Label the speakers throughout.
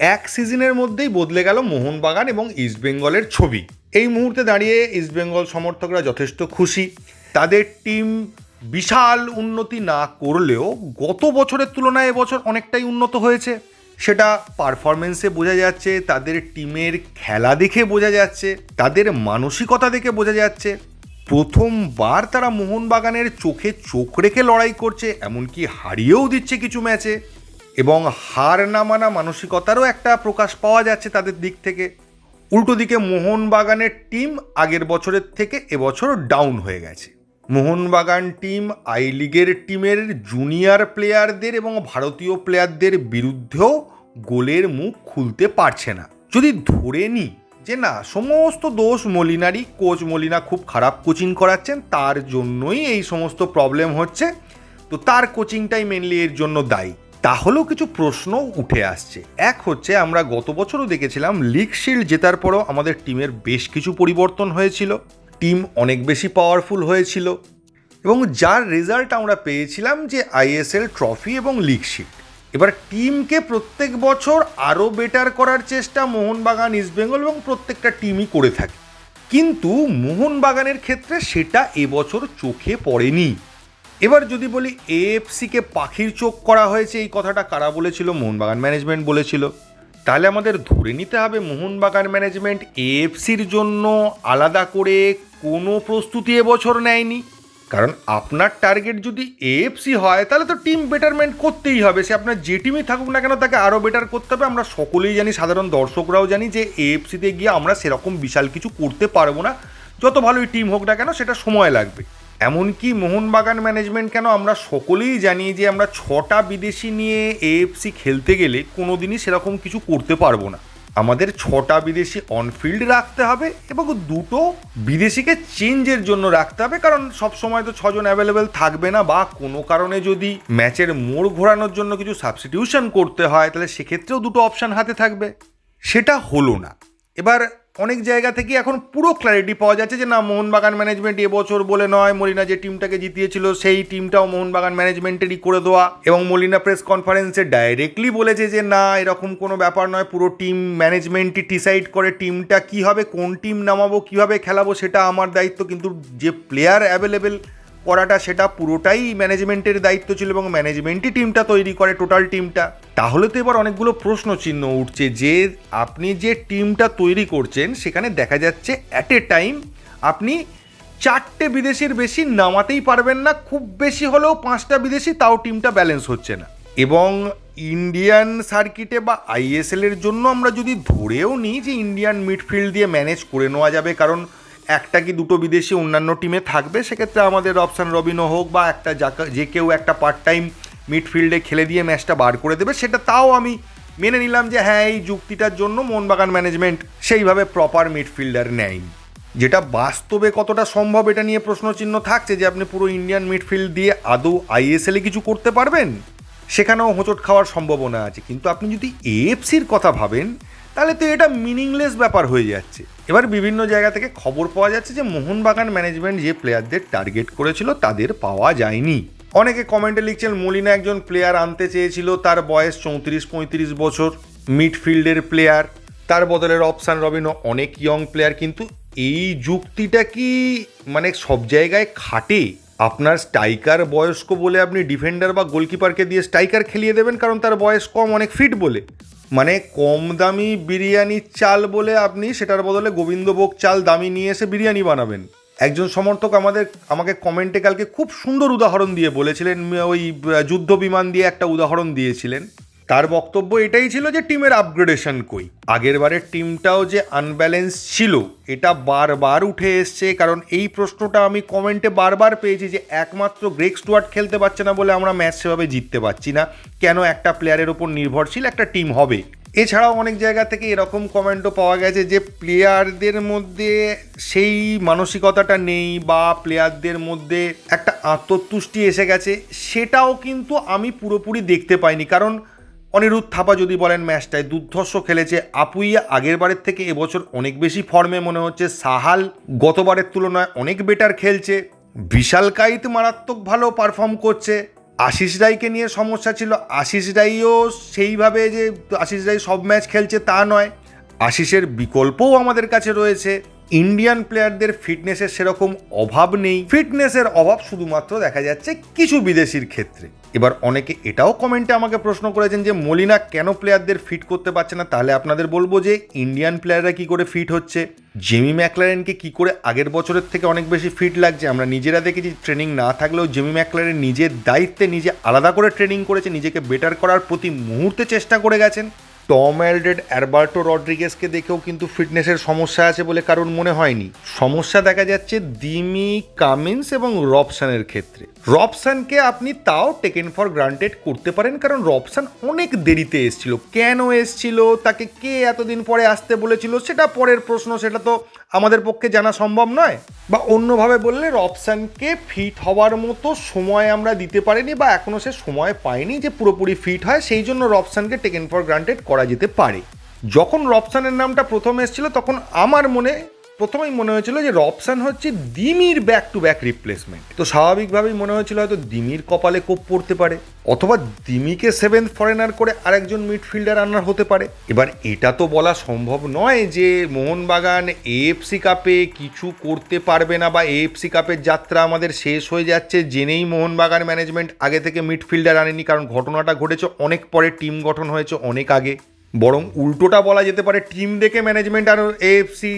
Speaker 1: এক সিজনের মধ্যেই বদলে গেল মোহনবাগান এবং ইস্টবেঙ্গলের ছবি। এই মুহূর্তে দাঁড়িয়ে ইস্টবেঙ্গল সমর্থকরা যথেষ্ট খুশি। তাদের টিম বিশাল উন্নতি না করলেও গত বছরের তুলনায় এবছর অনেকটাই উন্নত হয়েছে। সেটা পারফরমেন্সে বোঝা যাচ্ছে, তাদের টিমের খেলা দেখে বোঝা যাচ্ছে, তাদের মানসিকতা দেখে বোঝা যাচ্ছে। প্রথমবার তারা মোহনবাগানের চোখে চোখ রেখে লড়াই করছে, এমনকি হারিয়েও দিচ্ছে কিছু ম্যাচে। এবং হার না মানা মানসিকতারও একটা প্রকাশ পাওয়া যাচ্ছে তাদের দিক থেকে। উল্টো দিকে মোহনবাগানের টিম আগের বছরের থেকে এবছর ডাউন হয়ে গেছে। মোহনবাগান টিম আই লিগের টিমের জুনিয়র প্লেয়ারদের এবং ভারতীয় প্লেয়ারদের বিরুদ্ধেও গোলের মুখ খুলতে পারছে না। যদি ধরে নিই যে না, সমস্ত দোষ মলিনারই কোচ মলিনা খুব খারাপ কোচিং করাচ্ছেন, তার জন্যই এই সমস্ত প্রবলেম হচ্ছে, তো তার কোচিংটাই মেনলি এর জন্য দায়ী। তাহলেও কিছু প্রশ্ন উঠে আসছে। এক হচ্ছে, আমরা গত বছরও দেখেছিলাম লিগ শিল্ড জেতার পরও আমাদের টিমের বেশ কিছু পরিবর্তন হয়েছিল। টিম অনেক বেশি পাওয়ারফুল হয়েছিল এবং যার রেজাল্ট আমরা পেয়েছিলাম যে আইএসএল ট্রফি এবং লিগ শিল্ড এবার টিমকে প্রত্যেক বছর আরও বেটার করার চেষ্টা মোহনবাগান ইস্টবেঙ্গল এবং প্রত্যেকটা টিমই করে থাকে। কিন্তু মোহনবাগানের ক্ষেত্রে সেটা এবছর চোখে পড়েনি। এবার যদি বলি এএফসিকে পাখির চোখ করা হয়েছে, এই কথাটা কারা বলেছিল? মোহনবাগান ম্যানেজমেন্ট বলেছিল। তাহলে আমাদের ধরে নিতে হবে মোহনবাগান ম্যানেজমেন্ট এএফসির জন্য আলাদা করে কোনো প্রস্তুতি এবছর নেয়নি। কারণ আপনার টার্গেট যদি এএফসি হয়, তাহলে তো টিম বেটারমেন্ট করতেই হবে। সে আপনার যে টিমই থাকুক না কেন, তাকে আরও বেটার করতে হবে। আমরা সকলেই জানি, সাধারণ দর্শকরাও জানি যে এএফসিতে গিয়ে আমরা সেরকম বিশাল কিছু করতে পারব না। যত ভালোই টিম হোক না কেন, সেটা সময় লাগবে। এমনকি মোহনবাগান ম্যানেজমেন্ট কেন আমরা সকলেই জানি যে আমরা ছটা বিদেশি নিয়ে এএফসি খেলতে গেলে কোনো দিনই সেরকম কিছু করতে পারব না। আমাদের ছটা বিদেশি অনফিল্ড রাখতে হবে এবং দুটো বিদেশিকে চেঞ্জের জন্য রাখতে হবে, কারণ সব সময় তো ছজন অ্যাভেলেবেল থাকবে না বা কোনো কারণে যদি ম্যাচের মোড় ঘোরানোর জন্য কিছু সাবস্টিটিউশন করতে হয়, তাহলে সেক্ষেত্রেও দুটো অপশান হাতে থাকবে। সেটা হলো না। এবার অনেক জায়গা থেকে এখন পুরো ক্ল্যারিটি পাওয়া যাচ্ছে যে না, মোহনবাগান ম্যানেজমেন্ট এবছর বলে নয়, মলিনা যে টিমটাকে জিতিয়েছিল সেই টিমটাও মোহনবাগান ম্যানেজমেন্টেরই করে দেওয়া এবং মলিনা প্রেস কনফারেন্সে ডাইরেক্টলি বলেছে যে না, এরকম কোনো ব্যাপার নয়, পুরো টিম ম্যানেজমেন্টই ডিসাইড করে টিমটা কি হবে, কোন টিম নামাবো, কীভাবে খেলাবো সেটা আমার দায়িত্ব, কিন্তু যে প্লেয়ার অ্যাভেলেবেল করাটা, সেটা পুরোটাই ম্যানেজমেন্টের দায়িত্ব ছিল এবং ম্যানেজমেন্টই টিমটা তৈরি করে টোটাল টিমটা তাহলে তো এবার অনেকগুলো প্রশ্ন চিহ্ন উঠছে যে, আপনি যে টিমটা তৈরি করছেন, সেখানে দেখা যাচ্ছে অ্যাট এ টাইম আপনি চারটে বিদেশির বেশি নামাতেই পারবেন না, খুব বেশি হলেও পাঁচটা বিদেশি তাও টিমটা ব্যালেন্স হচ্ছে না। এবং ইন্ডিয়ান সার্কিটে বা আইএসএল এর জন্য আমরা যদি ধরেও নিই যে ইন্ডিয়ান মিডফিল্ড দিয়ে ম্যানেজ করে নেওয়া যাবে, কারণ একটা কি দুটো বিদেশি অন্যান্য টিমে থাকবে? সেক্ষেত্রে আমাদের অপশান রবিনো হোক বা একটা যে কেউ একটা পার্ট টাইম মিডফিল্ডে খেলে দিয়ে ম্যাচটা বার করে দেবে, সেটা তাও আমি মেনে নিলাম যে হ্যাঁ এই যুক্তিটার জন্য মোহনবাগান ম্যানেজমেন্ট সেইভাবে প্রপার মিডফিল্ডার নেয়নি। যেটা বাস্তবে কতটা সম্ভব এটা নিয়ে প্রশ্নচিহ্ন থাকছে যে আপনি পুরো ইন্ডিয়ান মিডফিল্ড দিয়ে আদৌ আইএসএলে কিছু করতে পারবেন? সেখানেও হোঁচট খাওয়ার সম্ভাবনা আছে। কিন্তু আপনি যদি এএফসির কথা ভাবেন, তাহলে তো এটা মিনিংলেস ব্যাপার হয়ে যাচ্ছে। এবার বিভিন্ন জায়গা থেকে খবর পাওয়া যাচ্ছে যে মোহনবাগান ম্যানেজমেন্ট যে প্লেয়ারদের টার্গেট করেছিল, তাদের পাওয়া যায়নি। অনেকে কমেন্টে লিখছেন, মলিনা একজন প্লেয়ার আনতে চেয়েছিল, তার বয়স চৌত্রিশ পঁয়ত্রিশ বছর মিডফিল্ডের প্লেয়ার তার বদলের অপশান রবিনও অনেক ইয়ং প্লেয়ার কিন্তু এই যুক্তিটা কি মানে সব জায়গায় খাটে? আপনার স্ট্রাইকার বয়স্ক বলে আপনি ডিফেন্ডার বা গোলকিপারকে দিয়ে স্ট্রাইকার খেলিয়ে দেবেন, কারণ তার বয়স কম, অনেক ফিট বলে। মানে কম দামি বিরিয়ানির চাল বলে আপনি সেটার বদলে গোবিন্দভোগ চাল দামি নিয়ে এসে বিরিয়ানি বানাবেন। একজন সমর্থক আমাদের, আমাকে কমেন্টে কালকে খুব সুন্দর উদাহরণ দিয়ে বলেছিলেন, ওই যুদ্ধ বিমান দিয়ে একটা উদাহরণ দিয়েছিলেন। তার বক্তব্য এটাই ছিল যে টিমের আপগ্রেডেশন কই। আগের বারের টিমটাও যে আনব্যালেন্স ছিল, এটা বারবার উঠে এসছে, কারণ এই প্রশ্নটা আমি কমেন্টে বারবার পেয়েছি যে একমাত্র গ্রেক স্টুয়ার্ট খেলতে পারছে না বলে আমরা ম্যাচ সেভাবে জিততে পারছি না। কেন একটা প্লেয়ারের ওপর নির্ভরশীল একটা টিম হবে? এছাড়াও অনেক জায়গা থেকে এরকম কমেন্টও পাওয়া গেছে যে প্লেয়ারদের মধ্যে সেই মানসিকতাটা নেই বা প্লেয়ারদের মধ্যে একটা আত্মতুষ্টি এসে গেছে, সেটাও কিন্তু আমি পুরোপুরি দেখতে পাইনি। কারণ অনিরুদ্ধ থাপা যদি বলেন ম্যাচটায় দুর্ধর্ষ খেলেছে আপুইয়া, আগের বারের থেকে এবছর অনেক বেশি ফর্মে মনে হচ্ছে সাহাল। গতবারের তুলনায় অনেক বেটার খেলছে। বিশাল কাইত মারাত্মক ভালো পারফর্ম করছে। আশিস রায়কে নিয়ে সমস্যা ছিল। আশিস রাইও সেইভাবে যে আশিস রাই সব ম্যাচ খেলছে তা নয়। আশিসের বিকল্পও আমাদের কাছে রয়েছে। ইন্ডিয়ান প্লেয়ারদের ফিটনেসের সেরকম অভাব নেই। ফিটনেসের অভাব শুধুমাত্র দেখা যাচ্ছে কিছু বিদেশির ক্ষেত্রে। এবার অনেকে এটাও কমেন্টে আমাকে প্রশ্ন করেছেন যে, মলিনা, কেন প্লেয়ারদের ফিট করতে পারছে না? তাহলে আপনাদের বলব যে ইন্ডিয়ান প্লেয়াররা কি করে ফিট হচ্ছে? জেমি ম্যাকলারেনকে কি করে আগের বছরের থেকে অনেক বেশি ফিট লাগছে? আমরা নিজেরা দেখেছি ট্রেনিং না থাকলেও জেমি ম্যাকলারেন নিজের দায়িত্বে নিজে আলাদা করে ট্রেনিং করেছে, নিজেকে বেটার করার প্রতি মুহূর্তে চেষ্টা করে গেছেন। টম অ্যালডেড অ্যারবার্টো রড্রিগেসকে দেখেও কিন্তু ফিটনেসের সমস্যা আছে বলে কারণ মনে হয়নি। সমস্যা দেখা যাচ্ছে দিমি, কামিন্স এবং রবসানের ক্ষেত্রে। রবসানকে আপনি তাও টেকেন ফর গ্রান্টেড করতে পারেন কারণ রবসান অনেক দেরিতে এসছিল। কেন এসছিল? তাকে কে এতদিন পরে আসতে বলেছিল? সেটা পরের প্রশ্ন, সেটা তো আমাদের পক্ষে জানা সম্ভব নয়। বা অন্যভাবে বললে, রবসানকে ফিট হওয়ার মতো সময় আমরা দিতে পারিনি বা এখনও সে সময় পায়নি যে পুরোপুরি ফিট হয়, সেই জন্য রবসানকে টেকেন ফর গ্রান্টেড করা যেতে পারে। যখন রবসানের নামটা প্রথম এসেছিল তখন আমার মনে প্রথমেই মনে হয়েছিল যে রবসান হচ্ছে দিমির ব্যাক টু ব্যাক রিপ্লেসমেন্ট তো স্বাভাবিকভাবেই মনে হয়েছিল হয়তো দিমির কপালে কোপ পড়তে পারে, অথবা দিমিকে সেভেন্থ ফরেনার করে আরেকজন মিডফিল্ডার আনার হতে পারে। এবার এটা তো বলা সম্ভব নয় যে মোহনবাগান এএফসি কাপে কিছু করতে পারবে না বা এএফসি কাপের যাত্রা আমাদের শেষ হয়ে যাচ্ছে জেনেই মোহনবাগান ম্যানেজমেন্ট আগে থেকে মিডফিল্ডার আনেনি, কারণ ঘটনাটা ঘটেছে অনেক পরে টিম গঠন হয়েছে অনেক আগে। বরং উল্টোটা বলা যেতে পারে টিম দেখে ম্যানেজমেন্ট আর এএফসি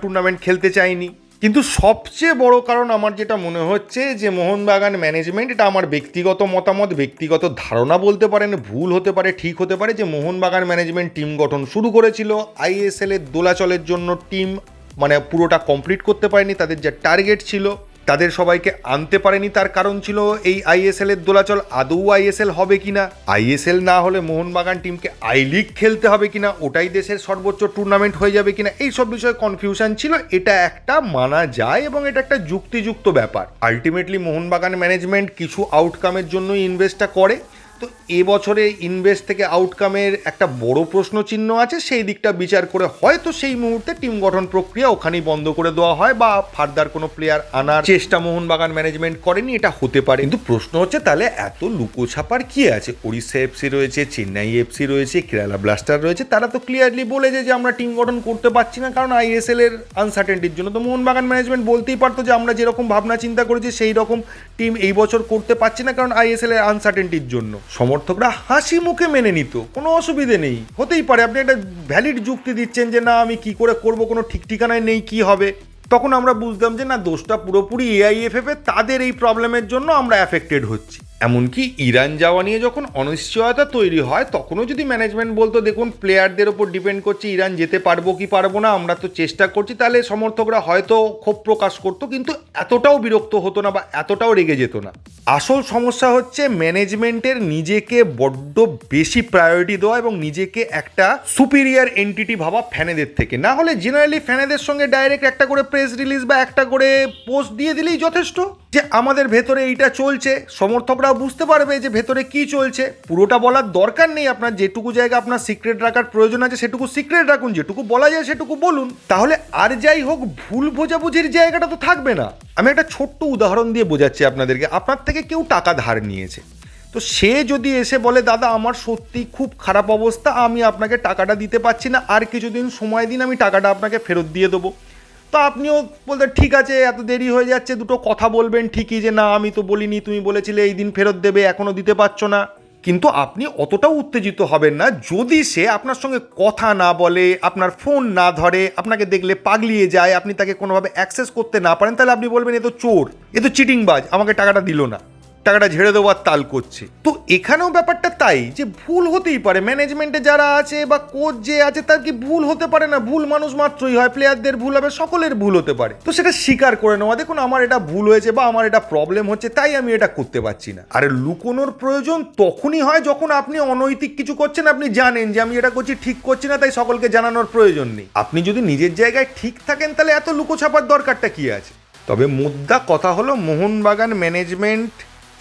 Speaker 1: টুর্নামেন্ট খেলতে চায়নি। কিন্তু সবচেয়ে বড় কারণ আমার যেটা মনে হচ্ছে যে, মোহনবাগান ম্যানেজমেন্ট এটা আমার ব্যক্তিগত মতামত, ব্যক্তিগত ধারণা বলতে পারেন, ভুল হতে পারে, ঠিক হতে পারে যে, মোহনবাগান ম্যানেজমেন্ট টিম গঠন শুরু করেছিল। আইএসএল এর দোলাচলের জন্য টিম মানে পুরোটা কমপ্লিট করতে পারেনি, তাদের যে টার্গেট ছিল। তাদের সবাইকে আনতে পারেনি, তার কারণ ছিল এই আইএসএল এর দোলাচল। আদৌ আইএসএল হবে কিনা? আইএসএল না হলে মোহনবাগান টিমকে আই লিগ খেলতে হবে কিনা? ওটাই দেশের সর্বোচ্চ টুর্নামেন্ট হয়ে যাবে কিনা? এই সব বিষয়ে কনফিউশন ছিল। এটা একটা মানা যায় এবং এটা একটা যুক্তিযুক্ত ব্যাপার। আলটিমেটলি মোহনবাগান ম্যানেজমেন্ট কিছু আউটকামের জন্যই ইনভেস্টটা করে। তো এবছরে ইনভেস্ট থেকে আউটকামের একটা বড় প্রশ্ন চিহ্ন আছে, সেই দিকটা বিচার করে হয়তো সেই মুহূর্তে টিম গঠন প্রক্রিয়া ওখানেই বন্ধ করে দেওয়া হয় বা ফার্দার কোনো প্লেয়ার আনার চেষ্টা মোহনবাগান ম্যানেজমেন্ট করেনি, এটা হতে পারে। কিন্তু প্রশ্ন হচ্ছে তাহলে এত লুকোছাপার কি আছে? ওড়িশা এফসি রয়েছে, চেন্নাই এফসি রয়েছে, কেরালা ব্লাস্টার রয়েছে, তারা তো ক্লিয়ারলি বলেছে যে আমরা টিম গঠন করতে পারছি না, কারণ আইএসএল এর আনসার্টেনটির জন্য। তো মোহনবাগান ম্যানেজমেন্ট বলতেই পারতো যে আমরা যেরকম ভাবনা চিন্তা করেছি, সেই রকম টিম এই বছর করতে পারছি না, কারণ আইএসএল এর আনসার্টেনটির জন্য। সমর্থকরা হাসি মুখে মেনে নিত, কোনো অসুবিধে নেই। হতেই পারে, আপনি একটা ভ্যালিড যুক্তি দিচ্ছেন যে, না, আমি কি করে করব, কোনো ঠিক ঠিকানায় নেই, কি হবে? তখন আমরা বুঝতাম যে, না, দোষটা পুরোপুরি এআইএফএফ তাদের এই প্রবলেমের জন্য আমরা অ্যাফেক্টেড হচ্ছি। এমনকি ইরান যাওয়া নিয়ে যখন অনিশ্চয়তা তৈরি হয়, তখনও যদি ম্যানেজমেন্ট বলতো, দেখুন প্লেয়ারদের ওপর ডিপেন্ড করছে, ইরান যেতে পারব কি পারব না, আমরা তো চেষ্টা করছি, তাহলে সমর্থকরা হয়তো ক্ষোভ প্রকাশ করতো, কিন্তু এতটাও বিরক্ত হতো না বা এতটাও রেগে যেত না। আসল সমস্যা হচ্ছে ম্যানেজমেন্টের নিজেকে বড্ড বেশি প্রায়োরিটি দেওয়া এবং নিজেকে একটা সুপিরিয়ার এন্টিটি ভাবা ফ্যানেদের থেকে। না হলে জেনারেলি ফ্যানেদের সঙ্গে ডাইরেক্ট একটা করে প্রেস রিলিজ বা একটা করে পোস্ট দিয়ে দিলেই যথেষ্ট। যে আমাদের ভেতরে এইটা চলছে সমর্থকরা বুঝতে পারবে যে ভেতরে কি চলছে। পুরোটা বলার দরকার নেই আপনার, যেটুকু জায়গা আপনার সিক্রেট রাখার প্রয়োজন আছে, সেটুকু সিক্রেট রাখুন, যেটুকু বলা যায় সেটুকু বলুন। তাহলে আর যাই হোক, ভুল বোঝাবুঝির জায়গাটা তো থাকবে না। আমি একটা ছোট্ট উদাহরণ দিয়ে বোঝাচ্ছি আপনাদেরকে। আপনার থেকে কেউ টাকা ধার নিয়েছে। তো সে যদি এসে বলে, দাদা, আমার সত্যি খুব খারাপ অবস্থা, আমি আপনাকে টাকাটা দিতে পারছি না, আর কিছুদিন সময় দিন, আমি টাকাটা আপনাকে ফেরত দিয়ে দেবো। তো আপনিও বলতে, ঠিক আছে, এত দেরি হয়ে যাচ্ছে, দুটো কথা বলবেন ঠিকই যে, না, আমি তো বলিনি, তুমি বলেছিলে এই দিন ফেরত দেবে, এখনও দিতে পারছ না। কিন্তু আপনি অতটাও উত্তেজিত হবেন না, যদি সে আপনার সঙ্গে কথা না বলে, আপনার ফোন না ধরে, আপনাকে দেখলে পাগলিয়ে যায়, আপনি তাকে কোনোভাবে অ্যাক্সেস করতে না পারেন, তাহলে আপনি বলবেন, এ তো চোর, এ তো চিটিংবাজ, আমাকে টাকাটা দিল না। টাকাটা ঝেড়ে দেওয়ার তাল করছে। তো এখানেও ব্যাপারটা তাই যে ভুল হতেই পারে। ম্যানেজমেন্টে যারা আছে বা কোচ যে আছে, তার কি ভুল হতে পারে না? ভুল মানুষ মাত্রই হয় প্লেয়ারদের ভুল হবে, সকলের ভুল হতে পারে। তো সেটা স্বীকার করে নেওয়া। দেখুন, আমার এটা ভুল হয়েছে বা আমার এটা প্রবলেম হচ্ছে, তাই আমি এটা করতে পারছি না। আর লুকোনোর প্রয়োজন তখনই হয় যখন আপনি অনৈতিক কিছু করছেন, আপনি জানেন যে আমি এটা করছি, ঠিক করছি না, তাই সকলকে জানানোর প্রয়োজন নেই। আপনি যদি নিজের জায়গায় ঠিক থাকেন, তাহলে এত লুকোছাপার দরকারটা কি আছে? তবে মুদ্রা কথা হলো, মোহনবাগান ম্যানেজমেন্ট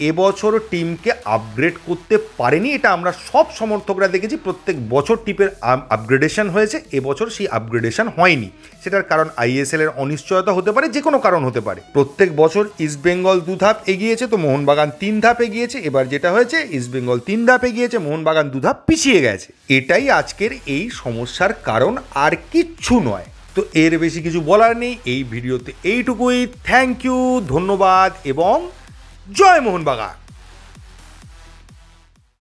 Speaker 1: এবছর টিমকে আপগ্রেড করতে পারেনি, এটা আমরা সব সমর্থকরা দেখেছি। প্রত্যেক বছর টিপের আপগ্রেডেশন হয়েছে, এবছর সেই আপগ্রেডেশন হয়নি। সেটার কারণ আইএসএল এর অনিশ্চয়তা হতে পারে যে কোনো কারণ হতে পারে। প্রত্যেক বছর ইস্টবেঙ্গল দু ধাপ এগিয়েছে তো মোহনবাগান তিন ধাপ এগিয়েছে, এবার যেটা হয়েছে ইস্টবেঙ্গল তিন ধাপ এগিয়েছে, মোহনবাগান দু ধাপ পিছিয়ে গেছে। এটাই আজকের এই সমস্যার কারণ, আর কিচ্ছু নয়। তো এর বেশি কিছু বলার নেই, এই ভিডিওতে এইটুকুই। থ্যাংক ইউ ধন্যবাদ, এবং জয় মোহনবাগান।